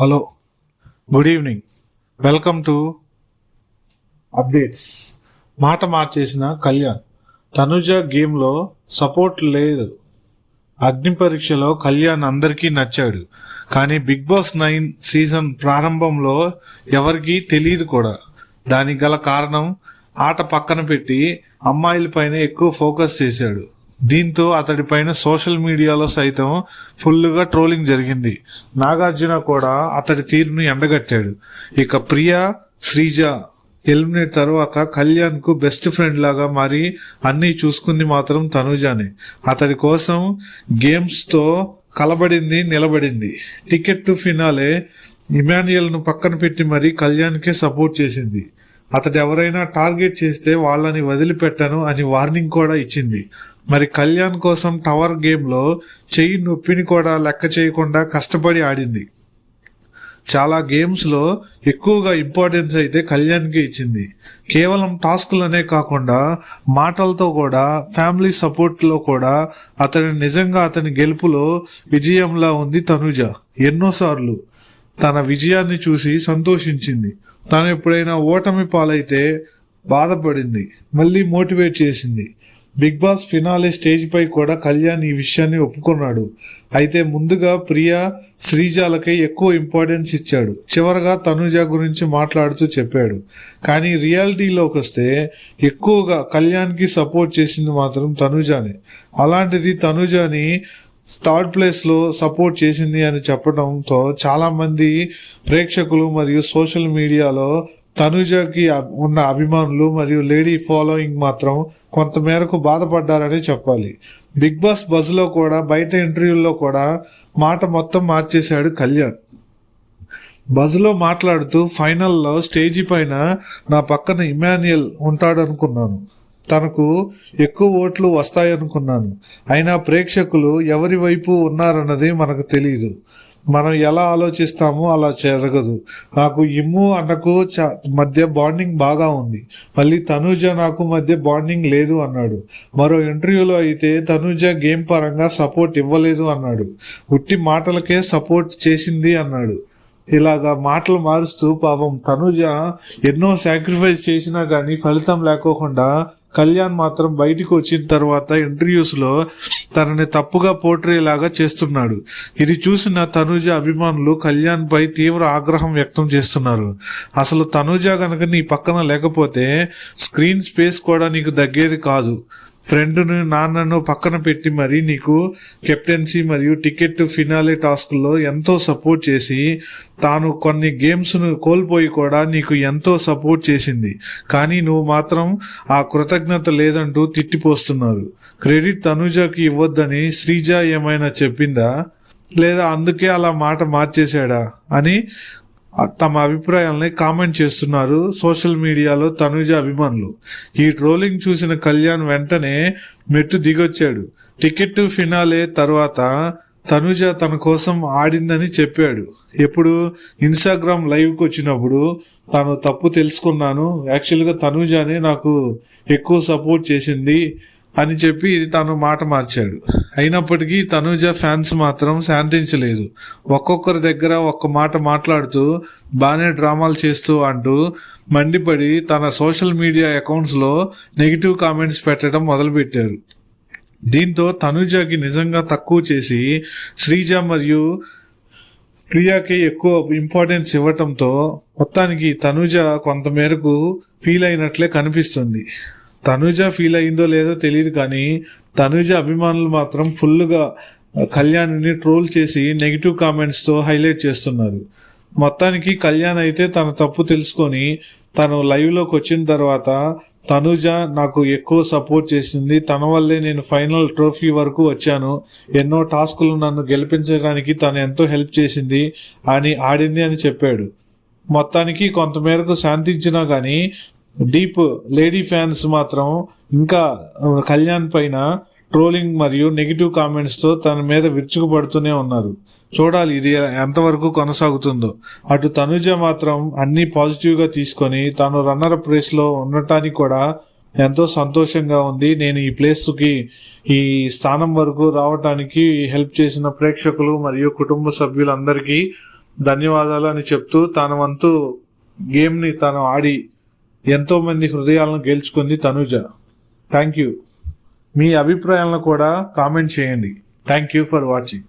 Hello. Good evening welcome to updates మాట మార్చేసిన కళ్యాణ్. తనుజ గేమ్లో సపోర్ట్ లేదు. అగ్ని పరీక్షలో కళ్యాణ్ అందరికీ నచ్చాడు. కానీ బిగ్ బాస్ నైన్ సీజన్ ప్రారంభంలో ఎవరికీ తెలియదు కూడా. దానికి గల కారణం ఆట పక్కన పెట్టి అమ్మాయిలపైన ఎక్కువ ఫోకస్ చేశాడు. దీంతో అతడి పైన సోషల్ మీడియాలో సైతం ఫుల్గా ట్రోలింగ్ జరిగింది. నాగార్జున కూడా అతడి తీరును ఎండగట్టాడు. ఇక ప్రియా శ్రీజ ఎలిమినేట్ తర్వాత కళ్యాణ్కు బెస్ట్ ఫ్రెండ్ లాగా మారి అన్ని చూసుకుంది మాత్రం తనుజానే. అతడి కోసం గేమ్స్తో కలబడింది నిలబడింది. టికెట్ టు ఫినాలే ఇమాన్యుయల్ను పక్కన పెట్టి మరీ కళ్యాణ్కే సపోర్ట్ చేసింది. అతడు ఎవరైనా టార్గెట్ చేస్తే వాళ్ళని వదిలిపెట్టను అని వార్నింగ్ కూడా ఇచ్చింది. మరి కళ్యాణ్ కోసం టవర్ గేమ్లో చెయ్యి నొప్పిని కూడా లెక్క చేయకుండా కష్టపడి ఆడింది. చాలా గేమ్స్లో ఎక్కువగా ఇంపార్టెన్స్ అయితే కళ్యాణ్కి ఇచ్చింది. కేవలం టాస్క్లనే కాకుండా మాటలతో కూడా ఫ్యామిలీ సపోర్ట్లో కూడా అతని నిజంగా అతని గెలుపులో విజయంలా ఉంది తనుజ. ఎన్నోసార్లు తన విజయాన్ని చూసి సంతోషించింది. తను ఎప్పుడైనా ఓటమి పాలైతే బాధపడింది. మళ్ళీ మోటివేట్ చేసింది. బిగ్ బాస్ ఫినాలే స్టేజ్ పై కూడా కళ్యాణ్ ఈ విషయాన్ని ఒప్పుకున్నాడు. అయితే ముందుగా ప్రియా శ్రీజాలకే ఎక్కువ ఇంపార్టెన్స్ ఇచ్చాడు. చివరగా తనుజ గురించి మాట్లాడుతూ చెప్పాడు. కానీ రియాలిటీలోకి వస్తే ఎక్కువగా కళ్యాణ్కి సపోర్ట్ చేసింది మాత్రం తనుజానే. అలాంటిది తనుజాని థర్డ్ ప్లేస్లో సపోర్ట్ చేసింది అని చెప్పడంతో చాలా మంది ప్రేక్షకులు మరియు సోషల్ మీడియాలో తనుజకి ఉన్న అభిమానులు మరియు లేడీ ఫాలోయింగ్ మాత్రం కొంతమేరకు బాధపడ్డారని చెప్పాలి. బిగ్ బాస్ బజ్లో కూడా బయట ఇంటర్వ్యూల్లో కూడా మాట మొత్తం మార్చేశాడు కళ్యాణ్. బజ్లో మాట్లాడుతూ ఫైనల్లో స్టేజీ పైన నా పక్కన ఇమాన్యుయల్ ఉంటాడనుకున్నాను. తనకు ఎక్కువ ఓట్లు వస్తాయనుకున్నాను. అయినా ప్రేక్షకులు ఎవరి వైపు ఉన్నారన్నది మనకు తెలియదు మనం ఎలా ఆలోచిస్తామో అలా జరగదు. నాకు ఇమ్ము అన్నకు చ- మధ్య బాండింగ్ బాగా ఉంది. మళ్ళీ తనూజ నాకు మధ్య బాండింగ్ లేదు అన్నాడు. మరో ఇంటర్వ్యూలో అయితే తనూజ గేమ్ పరంగా సపోర్ట్ ఇవ్వలేదు అన్నాడు. ఉట్టి మాటలకే సపోర్ట్ చేసింది అన్నాడు. ఇలాగా మాటలు మారుస్తూ పాపం తనుజ ఎన్నో సాక్రిఫైస్ చేసినా కానీ ఫలితం లేకోకుండా కళ్యాణ్ మాత్రం బయటికి వచ్చిన తర్వాత ఇంటర్వ్యూస్లో తనని తప్పుగా పోట్రేలాగా చేస్తున్నాడు. ఇది చూసిన తనుజ అభిమానులు కళ్యాణ్ పై తీవ్ర ఆగ్రహం వ్యక్తం చేస్తున్నారు. అసలు తనుజ గనక నీ పక్కన లేకపోతే స్క్రీన్ స్పేస్ కూడా నీకు దగ్గేది కాదు. ఫ్రెండ్ను నాన్నను పక్కన పెట్టి మరీ నీకు కెప్టెన్సీ మరియు టికెట్ ఫినాలే టాస్క్లో ఎంతో సపోర్ట్ చేసి తాను కొన్ని గేమ్స్ను కోల్పోయి కూడా నీకు ఎంతో సపోర్ట్ చేసింది. కానీ నువ్వు మాత్రం ఆ కృతజ్ఞత లేదంటూ తిట్టిపోస్తున్నారు. క్రెడిట్ తనుజకి ఇవ్వద్దని శ్రీజ ఏమైనా చెప్పిందా? లేదా అందుకే అలా మాట మార్చేశాడా? అని తమ అభిప్రాయాలని కామెంట్ చేస్తున్నారు సోషల్ మీడియాలో తనుజ అభిమానులు. ఈ ట్రోలింగ్ చూసిన కళ్యాణ్ వెంటనే మెట్టు దిగొచ్చాడు. టికెట్ ఫినాలే తర్వాత తనుజ తన కోసం ఆడిందని చెప్పాడు. ఎప్పుడు? ఇన్స్టాగ్రామ్ లైవ్కి వచ్చినప్పుడు తాను తప్పు తెలుసుకున్నాను. యాక్చువల్గా తనుజానే నాకు ఎక్కువ సపోర్ట్ చేసింది. అని చెప్పి తను మాట మార్చాడు. అయినప్పటికీ తనుజ ఫ్యాన్స్ మాత్రం శాంతించలేదు. ఒక్కొక్కరి దగ్గర ఒక్క మాట మాట్లాడుతూ బాగానే డ్రామాలు చేస్తూ అంటూ మండిపడి తన సోషల్ మీడియా అకౌంట్స్లో నెగిటివ్ కామెంట్స్ పెట్టడం మొదలుపెట్టారు. దీంతో తనుజకి నిజంగా తక్కువ చేసి శ్రీజ మరియు ప్రియాకి ఎక్కువ ఇంపార్టెన్స్ ఇవ్వటంతో మొత్తానికి తనుజ కొంతమేరకు ఫీల్ అయినట్లే కనిపిస్తుంది. తనుజ ఫీల్ అయిందో లేదో తెలియదు కానీ తనుజ అభిమానులు మాత్రం ఫుల్గా కళ్యాణ్ని ట్రోల్ చేసి నెగిటివ్ కామెంట్స్తో హైలైట్ చేస్తున్నారు. మొత్తానికి కళ్యాణ్ అయితే తన తప్పు తెలుసుకొని తను లైవ్లోకి వచ్చిన తర్వాత తనుజ నాకు ఎక్కువ సపోర్ట్ చేసింది. తన వల్లే నేను ఫైనల్ ట్రోఫీ వరకు వచ్చాను. ఎన్నో టాస్కులు నన్ను గెలిపించడానికి తను ఎంతో హెల్ప్ చేసింది అని ఆడింది అని చెప్పాడు. మొత్తానికి కొంతమేరకు శాంతించినా కానీ డీప్ లేడీ ఫ్యాన్స్ మాత్రం ఇంకా కళ్యాణ్ పైన ట్రోలింగ్ మరియు నెగిటివ్ కామెంట్స్తో తన మీద విరుచుకుపడుతూనే ఉన్నారు. చూడాలి ఇది ఎంతవరకు కొనసాగుతుందో. అటు తనుజ మాత్రం అన్ని పాజిటివ్గా తీసుకొని తాను రన్నర్ అప్ ఉండటానికి కూడా ఎంతో సంతోషంగా ఉంది. నేను ఈ ప్లేస్కి ఈ స్థానం వరకు రావటానికి హెల్ప్ చేసిన ప్రేక్షకులు మరియు కుటుంబ సభ్యులందరికీ ధన్యవాదాలు అని చెప్తూ తన వంతు గేమ్ని తను ఆడి ఎంతో మంది హృదయాలను గెలుచుకుంది తనుజ. థ్యాంక్ యూ మీ అభిప్రాయాలను కూడా కామెంట్ చేయండి. Thank you for watching